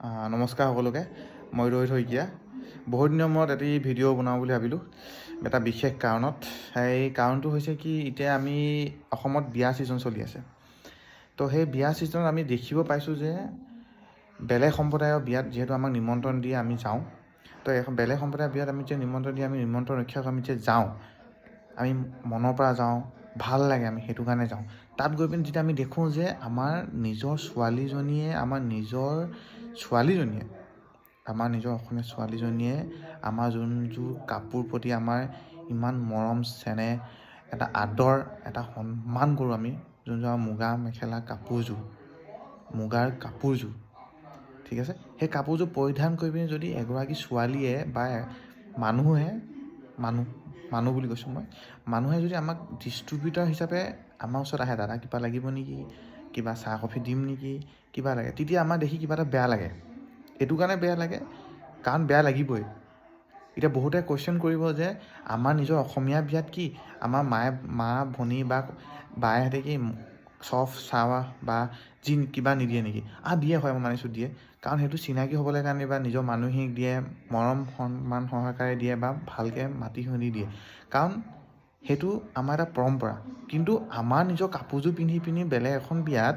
নমস্কাৰ সকলোকে। মই ৰোহিত শইকীয়া বহুত দিনৰ মূৰত এটি ভিডিঅ' বনাওঁ বুলি ভাবিলোঁ, এটা বিশেষ কাৰণত। এই কাৰণটো হৈছে কি, এতিয়া আমি অসমত বিয়া ছিজন চলি আছে। তো সেই বিয়া ছিজনত আমি দেখিব পাইছোঁ যে, বেলেগ সম্প্ৰদায়ৰ বিয়াত যিহেতু আমাক নিমন্ত্ৰণ দিয়ে আমি যাওঁ। তো এখন বেলেগ সম্প্ৰদায়ৰ বিয়াত আমি যে নিমন্ত্ৰণ দিয়ে, আমি নিমন্ত্ৰণ ৰক্ষা আমি যে যাওঁ, আমি মনৰ পৰা যাওঁ ভাল লাগে আমি সেইটো কাৰণে যাওঁ। তাত গৈ পিনি যেতিয়া আমি দেখোঁ যে আমাৰ নিজৰ ছোৱালীজনীয়ে আমাৰ নিজৰ ছোৱালীজনীয়ে আমাৰ নিজৰ অসমীয়া ছোৱালীজনীয়ে আমাৰ যোনযোৰ কাপোৰ প্ৰতি আমাৰ ইমান মৰম চেনেহ এটা আদৰ এটা সন্মান কৰোঁ আমি যোনযোৰ আমাৰ মুগা মেখেলা কাপোৰযোৰ মুগাৰ কাপোৰযোৰ ঠিক আছে? সেই কাপোৰযোৰ পৰিধান কৰি পিনি যদি এগৰাকী ছোৱালীয়ে বা মানুহে মানুহ মানুহ বুলি কৈছোঁ মই। মানুহে যদি আমাক ডিষ্ট্ৰিবিউটৰ হিচাপে আমাৰ ওচৰত আহে দাদা কিবা লাগিব নেকি? কিবা চাহ কফি দিম নেকি? কিবা লাগে। তেতিয়া আমাৰ দেখি কিবা এটা বেয়া লাগে। এইটো কাৰণে বেয়া লাগে কাৰণ বেয়া লাগিবই। এতিয়া বহুতে কুৱেশ্যন কৰিব যে আমাৰ নিজৰ অসমীয়া বিয়াত কি? আমাৰ মায়ে মা ভনী বা বায়েহঁতে কি চফ চাহ বা যি কিবা নিদিয়ে নেকি? আ দিয়ে হয় মই মানিছোঁ দিয়ে। কাৰণ সেইটো চিনাকি হ'বলৈ কাৰণে বা নিজৰ মানুহখিনিক দিয়ে মৰম সন্মান সহকাৰে দিয়ে বা ভালকৈ মাতি শুনি দিয়ে। কাৰণ সেইটো আমাৰ এটা পৰম্পৰা। কিন্তু আমাৰ নিজৰ কাপোৰযোৰ পিন্ধি পিনি বেলেগ এখন বিয়াত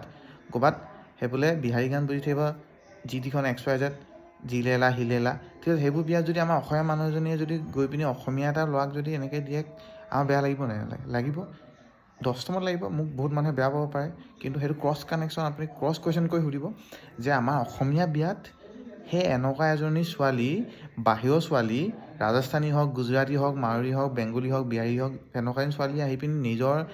ক'ৰবাত সেইবোলে বিহাৰী গান বুজি থাকিব যি টিখন এক্স ৱাই জেড জিলেলা হিলেলা ঠিক আছে সেইবোৰ বিয়াত যদি আমাৰ অসমীয়া মানুহ এজনীয়ে যদি গৈ পিনি অসমীয়া এটা ল'ৰাক যদি এনেকৈ দিয়ে আমাৰ বেয়া লাগিব নাই নালাগে লাগিব দহটামান লাগিব, মোক বহুত মানুহে বেয়া পাব পাৰে, কিন্তু সেইটো ক্ৰছ কানেকশ্যন আপুনি ক্ৰছ কুৱেশ্যন কৰি সুধিব যে আমাৰ অসমীয়া বিয়াত সেই এনেকুৱা এজনী ছোৱালী, বাহিৰৰ ছোৱালী, ৰাজস্থানী হওক, গুজৰাটী হওক মাৰুৰী হওক, বেংগলী হওক, বিহাৰী হওক, তেনেকুৱা এজনী ছোৱালী আহি পিনি নিজৰ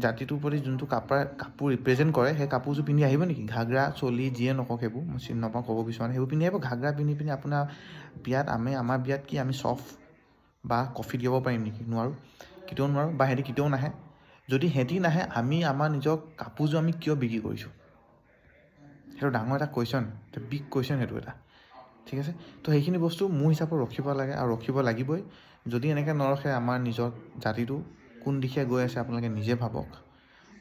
জাতিটোৰ প্ৰতি যোনটো কাপোৰ কাপোৰ ৰিপ্ৰেজেণ্ট কৰে, সেই কাপোৰযোৰ পিন্ধি আহিব নেকি? ঘাগৰা, চলি, যিয়ে নকওক সেইবোৰ, মই চিনি নাপাওঁ, ক'ব বিচৰা নাই, সেইবোৰ পিন্ধি আহিব, ঘাগৰা পিন্ধি পিনি আপোনাৰ বিয়াত আমি, আমাৰ বিয়াত কি আমি চফ বা কফি দিব পাৰিম নেকি? নোৱাৰোঁ, কেতিয়াও নোৱাৰোঁ, বা সিহঁতি কেতিয়াও নাহে। যদি সিহঁতি নাহে আমি আমাৰ নিজৰ কাপোৰযোৰ আমি কিয় বিক্ৰী কৰিছোঁ? সেইটো ডাঙৰ এটা কুৱেশ্যন বিগ কুৱেশ্যন সেইটো এটা। ঠিক আছে? তো সেইখিনি বস্তু মোৰ হিচাপত ৰখিব লাগে আৰু ৰখিব লাগিবই। যদি এনেকৈ নৰখে আমাৰ নিজৰ জাতিটো কোন দিশে গৈ আছে আপোনালোকে নিজে ভাবক।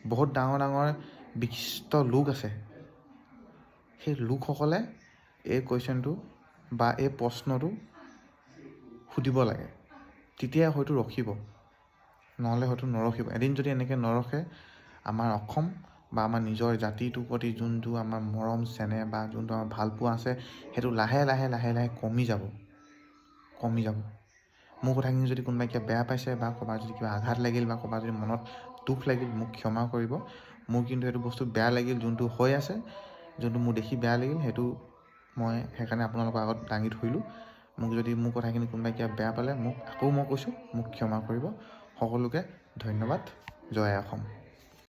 বহুত ডাঙৰ ডাঙৰ বিশিষ্ট লোক আছে। সেই লোকসকলে এই কুৱেশ্যনটো বা এই প্ৰশ্নটো সুধিব লাগে। তেতিয়া হয়তো ৰখিব। নহ'লে হয়তো নৰখিব। এদিন যদি এনেকৈ নৰখে, আমাৰ অসম বা আমাৰ নিজৰ জাতিটোৰ প্ৰতি যোনটো আমাৰ মৰম চেনেহ বা যোনটো আমাৰ ভালপোৱা আছে, সেইটো লাহে লাহে লাহে লাহে কমি যাব। কমি যাব। মোৰ কথাখিনি যদি কোনোবাই কিবা বেয়া পাইছে বা ক'ৰবাত যদি কিবা আঘাত লাগিল বা ক'ৰবাত যদি মনত দুখ লাগিল, মোক ক্ষমা কৰিব। মোৰ কিন্তু সেইটো বস্তু বেয়া লাগিল, যোনটো হৈ আছে, যোনটো মোৰ দেখি বেয়া লাগিল, সেইটো মই সেইকাৰণে আপোনালোকৰ আগত দাঙি ধৰিলোঁ। মোক যদি মোৰ কথাখিনি কোনোবাই কিবা বেয়া পালে, মোক আকৌ মই কৈছোঁ, মোক ক্ষমা কৰিব। সকলোকে ধন্যবাদ। জয় অসম।